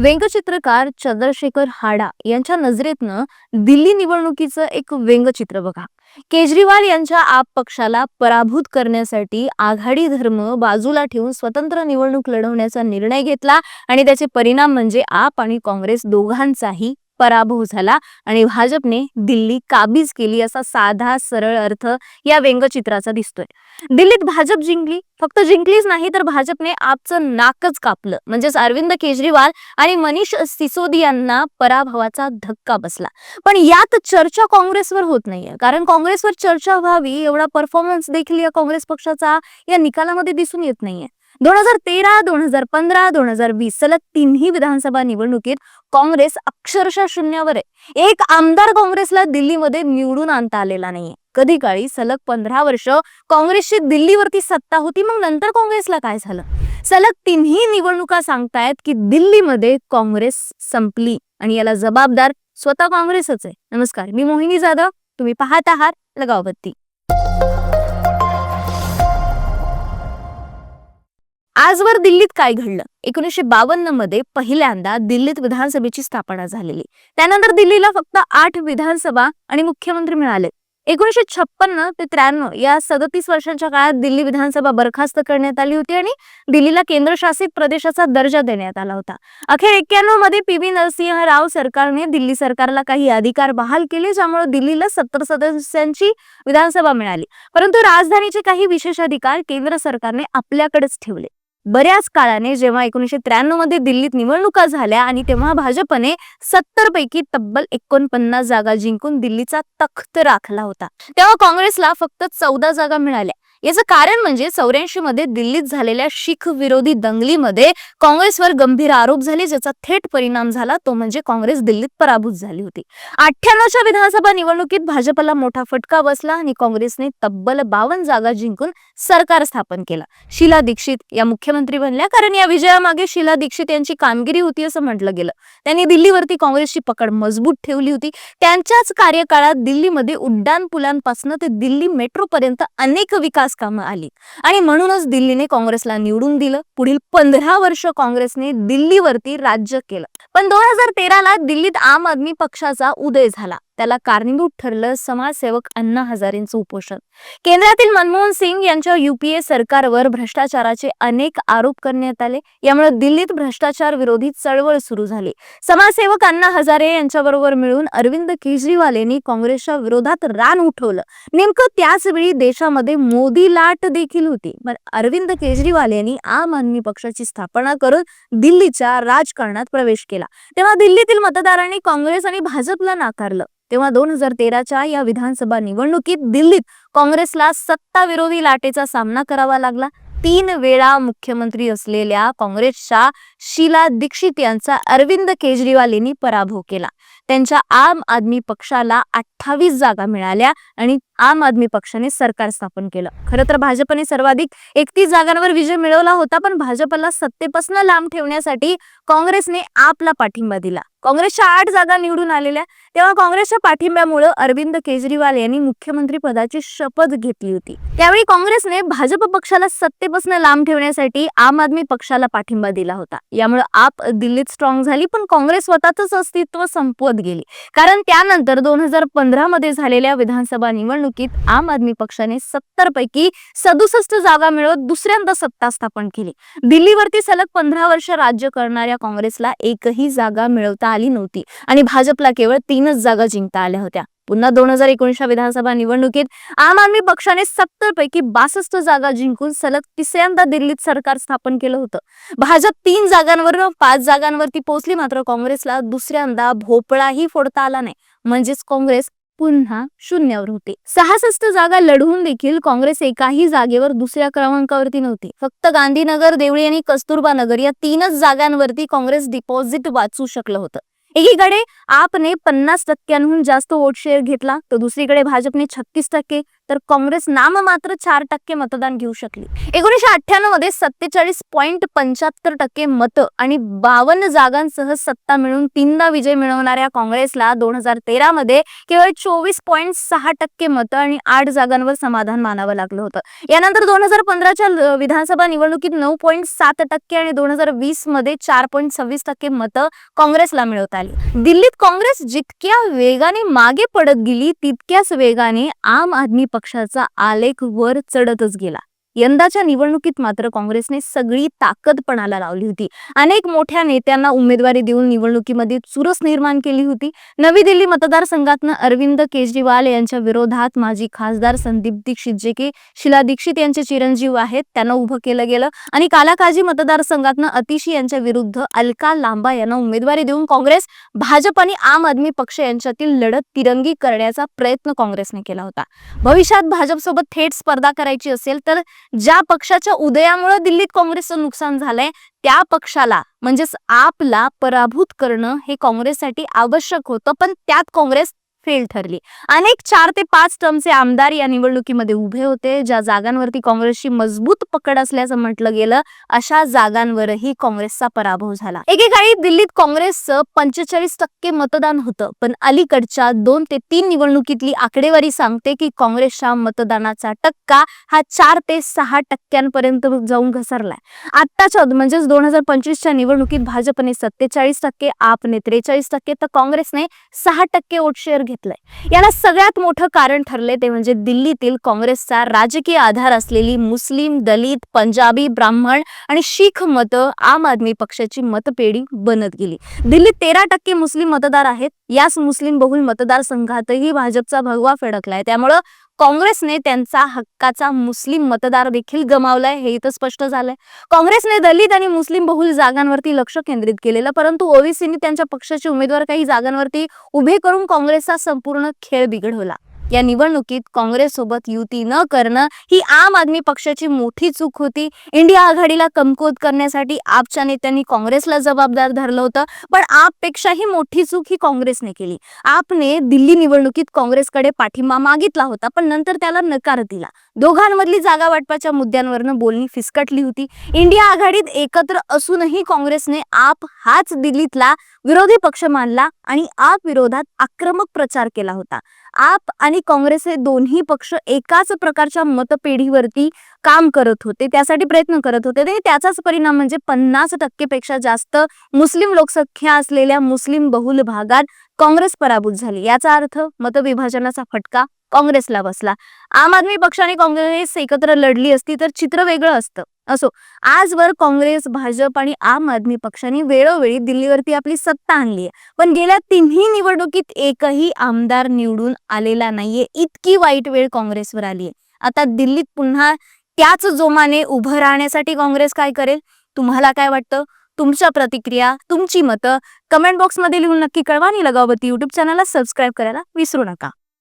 व्यंगचित्रकार चंद्रशेखर हाडा यांच्या नजरेतनं दिल्ली निवडणुकीचं एक व्यंगचित्र बघा. केजरीवाल यांच्या आप पक्षाला पराभूत करण्यासाठी आघाडी धर्म बाजूला ठेवून स्वतंत्र निवडणूक लढवण्याचा निर्णय घेतला आणि त्याचे परिणाम म्हणजे आप आणि काँग्रेस दोघांचाही पराभव झाला आणि भाजपने दिल्ली काबीज केली असा साधा सरळ अर्थ या व्यंगचित्राचा दिसतोय. दिल्लीत भाजप जिंकली फक्त जिंकलीच नाही तर भाजपने आपचं नाकच कापलं. म्हणजेच अरविंद केजरीवाल आणि मनीष सिसोदियांना पराभवाचा धक्का बसला. पण यात चर्चा काँग्रेसवर होत नाहीये. कारण काँग्रेसवर चर्चा व्हावी एवढा परफॉर्मन्स देखील या काँग्रेस पक्षाचा या निकालामध्ये दिसून येत नाहीये. दोन हजार तेरा दोन हजार पंधरा दोन हजार वीस सलग तिन्ही विधानसभा निवडणुकीत काँग्रेस अक्षरशः शून्यावर आहे. एक आमदार काँग्रेसला दिल्लीमध्ये निवडून आणता आलेला नाहीये. कधी काळी सलग पंधरा वर्ष काँग्रेसची दिल्लीवरती सत्ता होती मग नंतर काँग्रेसला काय झालं? सलग तिन्ही निवडणुका सांगतायत की दिल्लीमध्ये काँग्रेस संपली आणि याला जबाबदार स्वतः काँग्रेसच आहे. नमस्कार मी मोहिनी जाधव तुम्ही पाहत आहात लगावबत्ती. आजवर दिल्लीत काय घडलं? एकोणीसशे बावन्नमध्ये पहिल्यांदा दिल्लीत विधानसभेची स्थापना झालेली. त्यानंतर दिल्लीला फक्त आठ विधानसभा आणि मुख्यमंत्री मिळाले. एकोणीसशे छप्पन्न ते त्र्याण्णव या सदतीस वर्षांच्या काळात दिल्ली विधानसभा बरखास्त करण्यात आली होती आणि दिल्लीला केंद्रशासित प्रदेशाचा दर्जा देण्यात आला होता. अखेर एक्क्याण्णवमध्ये पी. व्ही. नरसिंह राव सरकारने दिल्ली सरकारला काही अधिकार बहाल केले ज्यामुळे दिल्लीला सत्तर सदस्यांची विधानसभा मिळाली. परंतु राजधानीचे काही विशेष अधिकार केंद्र सरकारने आपल्याकडेच ठेवले. बऱ्याच काळाने जेव्हा एकोणीशे त्र्याण्णवमध्ये दिल्लीत निवडणुका झाल्या आणि तेव्हा भाजपने सत्तर पैकी तब्बल एकोणपन्नास जागा जिंकून दिल्लीचा तख्त राखला होता. तेव्हा काँग्रेसला फक्त चौदा जागा मिळाल्या. याचं कारण म्हणजे चौऱ्याऐंशी मध्ये दिल्लीत झालेल्या शीख विरोधी दंगलीमध्ये काँग्रेसवर गंभीर आरोप झाले ज्याचा थेट परिणाम झाला. तो म्हणजे काँग्रेस दिल्लीत पराभूत झाली होती. अठ्ठ्याण्णवच्या विधानसभा निवडणुकीत भाजपला मोठा फटका बसला आणि काँग्रेसने तब्बल बावन्न जागा जिंकून सरकार स्थापन केलं. शीला दीक्षित या मुख्यमंत्री बनल्या कारण या विजयामागे शीला दीक्षित यांची कामगिरी होती असं म्हटलं गेलं. त्यांनी दिल्लीवरती काँग्रेसची पकड मजबूत ठेवली होती. त्यांच्याच कार्यकाळात दिल्लीमध्ये उड्डाण पुलांपासून ते दिल्ली मेट्रो पर्यंत अनेक विकास कामं आली. आणि म्हणूनच दिल्लीने काँग्रेसला निवडून दिलं. पुढील पंधरा वर्ष काँग्रेसने दिल्लीवरती राज्य केलं. पण दोन हजार तेराला दिल्लीत आम आदमी पक्षाचा उदय झाला. त्याला कारणीभूत ठरलं समाजसेवक अण्णा हजारेंचं उपोषण. केंद्रातील मनमोहन सिंग यांच्या युपीए सरकारवर भ्रष्टाचाराचे अनेक आरोप करण्यात आले. यामुळे दिल्लीत भ्रष्टाचार विरोधी चळवळ सुरू झाली. समाजसेवक अण्णा हजारे यांच्याबरोबर मिळून अरविंद केजरीवाल यांनी काँग्रेसच्या विरोधात रान उठवलं. नेमकं त्याच वेळी देशामध्ये मोदी लाट देखील होती. पण अरविंद केजरीवाल यांनी आम आदमी पक्षाची स्थापना करून दिल्लीच्या राजकारणात प्रवेश केला. तेव्हा दिल्लीतील मतदारांनी काँग्रेस आणि भाजपला नाकारलं. तेव्हा दोन हजार तेराच्या या विधानसभा निवडणुकीत दिल्लीत काँग्रेसला सत्ताविरोधी लाटेचा सामना करावा लागला. तीन वेळा मुख्यमंत्री असलेल्या काँग्रेसच्या शीला दीक्षित यांचा अरविंद केजरीवाल यांनी पराभव केला. त्यांच्या आम आदमी पक्षाला अठ्ठावीस जागा मिळाल्या आणि आम आदमी पक्षाने सरकार स्थापन केलं. खरं तर भाजपने सर्वाधिक एकतीस जागांवर विजय मिळवला होता पण भाजपला सत्तेपासून लांब ठेवण्यासाठी काँग्रेसने आपला पाठिंबा दिला. काँग्रेसच्या आठ जागा निवडून आलेल्या तेव्हा काँग्रेसच्या पाठिंब्यामुळे अरविंद केजरीवाल यांनी मुख्यमंत्री पदाची शपथ घेतली होती. त्यावेळी काँग्रेसने भाजप पक्षाला सत्तेपासून लांब ठेवण्यासाठी आम आदमी पक्षाला पाठिंबा दिला होता. यामुळे आप दिल्लीत स्ट्रॉंग झाली पण काँग्रेस स्वतःच अस्तित्व संपवत गेली. कारण त्यानंतर दोन हजार पंधरा मध्ये झालेल्या विधानसभा निवडणुकीत आम आदमी पक्षाने सत्तर पैकी सदुसष्ट जागा मिळवत दुसऱ्यांदा सत्ता स्थापन केली. दिल्लीवरती सलग पंधरा वर्ष राज्य करणाऱ्या काँग्रेसला एकही जागा मिळवता आली नव्हती आणि भाजपला केवळ तीनच जागा जिंकता आल्या होत्या. पुन्हा दोन हजार एकोणीसच्या विधानसभा निवडणुकीत आम आदमी पक्षाने सत्तर पैकी बासष्ट जागा जिंकून सलग तिसऱ्यांदा दिल्लीत सरकार स्थापन केलं होतं. भाजप तीन जागांवर पाच जागांवरती पोहोचली मात्र काँग्रेसला दुसऱ्यांदा भोपळाही फोडता आला नाही. म्हणजेच काँग्रेस पुन्हा शून्यावर होते. सहासष्ट जागा लढवून देखील काँग्रेस एकाही जागेवर दुसऱ्या क्रमांकावरती नव्हती. फक्त गांधीनगर देवळी आणि कस्तुरबा नगर या तीनच जागांवरती काँग्रेस डिपॉझिट वाचू शकलं होतं. एकीकडे आपने पन्नास टक्क्यांहून जास्त वोट शेअर घेतला तर दुसरीकडे भाजपने छत्तीस टक्के तर काँग्रेस नाममात्र चार टक्के मतदान घेऊ शकली. एकोणीशे अठ्ठ्याण्णवमध्ये सत्तेचाळीस पॉईंट पंच्याहत्तर टक्के मतं आणि बावन्न जागांसह सत्ता मिळून तीनदा विजय मिळवणाऱ्या काँग्रेसला दोन हजार तेरा मध्ये केवळ चोवीस पॉईंट सहा टक्के मतं आणि आठ जागांवर समाधान मानावं लागलं होतं. यानंतर दोन हजार पंधराच्या विधानसभा निवडणुकीत नऊ पॉईंट सात टक्के आणि दोन हजार वीसमध्ये चार पॉईंट सव्वीस टक्के मतं काँग्रेसला मिळवता आली. दिल्लीत काँग्रेस जितक्या वेगाने मागे पडत गेली तितक्याच वेगाने आम आदमी पक्ष पक्षाचा आलेख वर चढतच गेला. यंदाच्या निवडणुकीत मात्र काँग्रेसने सगळी ताकद पणाला लावली होती. अनेक मोठ्या नेत्यांना उमेदवारी देऊन निवडणुकीमध्ये चुरस निर्माण केली होती. नवी दिल्ली मतदारसंघातनं अरविंद केजरीवाल यांच्या विरोधात माजी खासदार संदीप दीक्षित जे की शिला दीक्षित यांचे चिरंजीव आहेत त्यांना उभं केलं गेलं. आणि कालाकाजी मतदारसंघातनं अतिशी यांच्या विरुद्ध अलका लांबा यांना उमेदवारी देऊन काँग्रेस भाजप आणि आम आदमी पक्ष यांच्यातील लढत तिरंगी करण्याचा प्रयत्न काँग्रेसने केला होता. भविष्यात भाजपसोबत थेट स्पर्धा करायची असेल तर ज्या पक्षाच्या उदयामुळे दिल्लीत काँग्रेसचं नुकसान झालंय त्या पक्षाला म्हणजेच आपला पराभूत करणं हे काँग्रेससाठी आवश्यक होतं. पण त्यात काँग्रेस फेल ठरली. अनेक चार ते पाच टर्मचे आमदार या निवडणुकीमध्ये उभे होते ज्या जागांवरती काँग्रेसची मजबूत पकड असल्याचं म्हटलं गेलं अशा जागांवरही काँग्रेसचा पराभव झाला. एकेकाळी दिल्लीत काँग्रेसचं पंचेचाळीस टक्के मतदान होतं पण अलीकडच्या दोन ते तीन निवडणुकीतली आकडेवारी सांगते की काँग्रेसच्या मतदानाचा टक्का हा चार ते सहा टक्क्यांपर्यंत जाऊन घसरलाय. आत्ताच्या म्हणजेच दोन हजार पंचवीसच्या निवडणुकीत भाजपने सत्तेचाळीस टक्के आपने त्रेचाळीस टक्के तर काँग्रेसने सहा टक्के वोट शेअर घेतलंय. याला सगळ्यात मोठं कारण ठरले ते म्हणजे दिल्लीतील काँग्रेसचा राजकीय आधार असलेली मुस्लिम दलित पंजाबी ब्राह्मण आणि शीख मतं आम आदमी पक्षाची मतपेढी बनत गेली. दिल्लीत तेरा टक्के मुस्लिम मतदार आहेत. याच मुस्लिम बहुल मतदारसंघातही भाजपचा भगवा फडकलाय. त्यामुळं काँग्रेसने त्यांचा हक्काचा मुस्लिम मतदार देखील गमावलाय हे इथं स्पष्ट झालंय. काँग्रेसने दलित आणि मुस्लिम बहुल जागांवरती लक्ष केंद्रित केलेलं परंतु ओबीसीनी त्यांच्या पक्षाचे उमेदवार काही जागांवरती उभे करून काँग्रेसचा संपूर्ण खेळ बिघडवला. या निवडणुकीत काँग्रेस सोबत युती न करणं ही आम आदमी पक्षाची मोठी चूक होती. इंडिया आघाडीला कमकुवत करण्यासाठी आपच्या नेत्यांनी काँग्रेसला जबाबदार धरलं होतं पण आपपेक्षाही मोठी चूक ही काँग्रेसने केली. आपने दिल्ली निवडणुकीत काँग्रेसकडे पाठिंबा मागितला होता पण नंतर त्याला नकार दिला. दोघांमधली जागा वाटपाच्या मुद्द्यांवरनं बोलणी फिसकटली होती. इंडिया आघाडीत एकत्र असूनही काँग्रेसने आप हाच दिल्लीतला विरोधी पक्ष मानला आणि आप विरोधात आक्रमक प्रचार केला होता. आप आणि काँग्रेस हे दोन्ही पक्ष एकाच प्रकारच्या मतपेढीवरती काम करत होते त्यासाठी प्रयत्न करत होते. आणि त्याचाच परिणाम म्हणजे पन्नास टक्केपेक्षा जास्त मुस्लिम लोकसंख्या असलेल्या मुस्लिम बहुल भागात काँग्रेस पराभूत झाली. याचा अर्थ मतविभाजनाचा फटका काँग्रेसला बसला. आम आदमी पक्ष आणि काँग्रेस एकत्र लढली असती तर चित्र वेगळं असतं. असो. आजवर काँग्रेस भाजप आणि आम आदमी पक्षांनी वेळोवेळी दिल्लीवरती आपली सत्ता आणली आहे. पण गेल्या तिन्ही निवडणुकीत एकही आमदार निवडून आलेला नाहीये. इतकी वाईट वेळ काँग्रेसवर आली आहे. आता दिल्लीत पुन्हा त्याच जोमाने उभं राहण्यासाठी काँग्रेस काय करेल? तुम्हाला काय वाटतं? तुमच्या प्रतिक्रिया तुमची मतं कमेंट बॉक्समध्ये लिहून नक्की कळवा आणि लगावती युट्यूब चॅनलला सबस्क्राईब करायला विसरू नका.